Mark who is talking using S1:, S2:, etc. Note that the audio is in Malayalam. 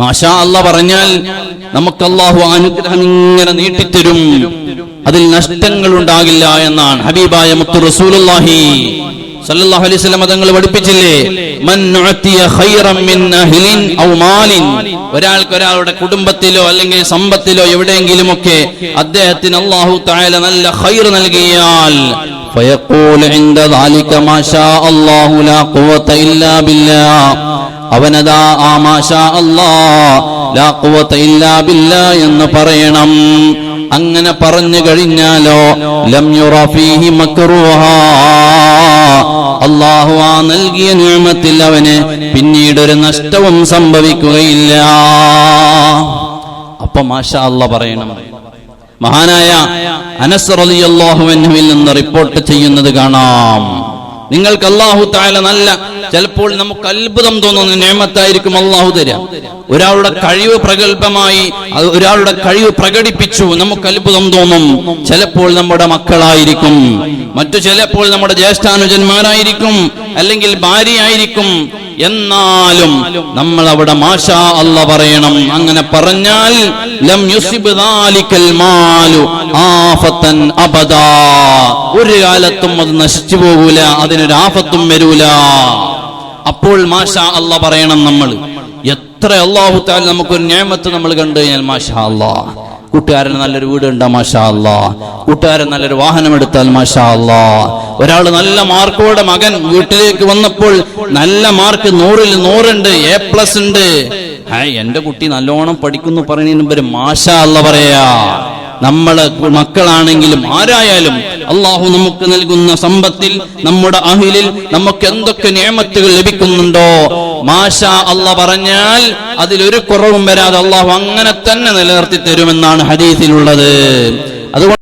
S1: മാഷാ അല്ല പറഞ്ഞാൽ നമുക്ക് അള്ളാഹു അനുഗ്രഹം ഇങ്ങനെ നീട്ടിത്തരും. അതിൽ നഷ്ടങ്ങൾ ഉണ്ടാകില്ല എന്നാണ്. ഹബീബായ മുത്തു റസൂലുള്ളാഹി സല്ലല്ലാഹു അലൈഹി വസല്ലം തങ്ങൾ പഠിപ്പിച്ചില്ലേ? മൻ ഉഅതിയ ഖൈറൻ മിൻ അഹ്ലിൻ ഔ മാലിൻ. ഒരാൾക്ക് ഒരാളുടെ കുടുംബത്തിലോ അല്ലെങ്കിൽ സമ്പത്തിലോ എവിടെയെങ്കിലും ഒക്കെ അദ്ദേഹത്തിന് അള്ളാഹു തആല നല്ല ഖൈർ നൽകിയാൽ ഫയഖൂൽ ഇൻദ ദാലിക ما شاء അല്ലാഹു ലാ ഖുവത ഇല്ലാ بالله. അവനതാ ആ മാഷാ അല്ലാ ലാ ഖുവത ഇല്ലാ ബില്ലാ എന്ന് പറയണം. അങ്ങനെ പറഞ്ഞു കഴിഞ്ഞാലോ ലം യുറ ഫീഹി മക്റൂഹാ അള്ളാഹു ആ നൽകിയ നിയമത്തിൽ അവന് പിന്നീട് ഒരു നഷ്ടവും സംഭവിക്കുകയില്ല. അപ്പൊ മാഷാ അല്ല പറയണം. മഹാനായ അനസ് റളിയല്ലാഹു അൻഹുവിൽ നിന്ന് റിപ്പോർട്ട് ചെയ്യുന്നത് കാണാം. നിങ്ങൾക്ക് അള്ളാഹു താല നല്ല ചിലപ്പോൾ നമുക്ക് അത്ഭുതം തോന്നുന്ന നിയമത്തായിരിക്കും അള്ളാഹു തരിക ഒരാളുടെ കഴിവ് പ്രഗത്ഭമായി ഒരാളുടെ കഴിവ് പ്രകടിപ്പിച്ചു നമുക്ക് അത്ഭുതം തോന്നും. ചിലപ്പോൾ നമ്മുടെ മക്കളായിരിക്കും. മറ്റു ചിലപ്പോൾ നമ്മുടെ ജ്യേഷ്ഠാനുജന്മാരായിരിക്കും അല്ലെങ്കിൽ ഭാര്യയായിരിക്കും. എന്നാലും നമ്മൾ അവിടെ മാഷാ അല്ല പറയണം. അങ്ങനെ പറഞ്ഞാൽ ലം യുസിബ് മാലു ആഫത്തൻ അബദാ. ഒരു കാലത്തും അത് നശിച്ചു പോകൂല അതിനൊരു ആഫത്തും വരൂല. അപ്പോൾ മാഷ അല്ല പറയണം നമ്മൾ എത്ര അള്ളാഹു താൽ നമുക്കൊരു നിയമത്ത് നമ്മൾ കണ്ടു കഴിഞ്ഞാൽ മാഷാ അല്ലാ. കൂട്ടുകാരന് നല്ലൊരു വീട് ഉണ്ടാ മാഷാ അല്ലാ. കൂട്ടുകാരൻ നല്ലൊരു വാഹനം എടുത്താൽ മാഷാ അല്ലാ. ഒരാൾ നല്ല മാർക്കോടെ മകൻ വീട്ടിലേക്ക് വന്നപ്പോൾ നല്ല മാർക്ക് നൂറിൽ നൂറുണ്ട് എ പ്ലസ് ഉണ്ട്. ഹായ് എന്റെ കുട്ടി നല്ലോണം പഠിക്കുന്നു പറയുന്നതിന് മുമ്പ് മാഷാ അല്ല പറയാ. നമ്മൾ മക്കളാണെങ്കിലും ആരായാലും അള്ളാഹു നമുക്ക് നൽകുന്ന സമ്പത്തിൽ നമ്മുടെ അഹിലിൽ നമുക്ക് എന്തൊക്കെ നിയമത്തുകൾ ലഭിക്കുന്നുണ്ടോ? മാഷ അല്ല പറഞ്ഞാൽ അതിലൊരു കുറവും വരാതെ അള്ളാഹു അങ്ങനെ തന്നെ നിലനിർത്തി തരുമെന്നാണ് ഹദീസിലുള്ളത്. അതുകൊണ്ട്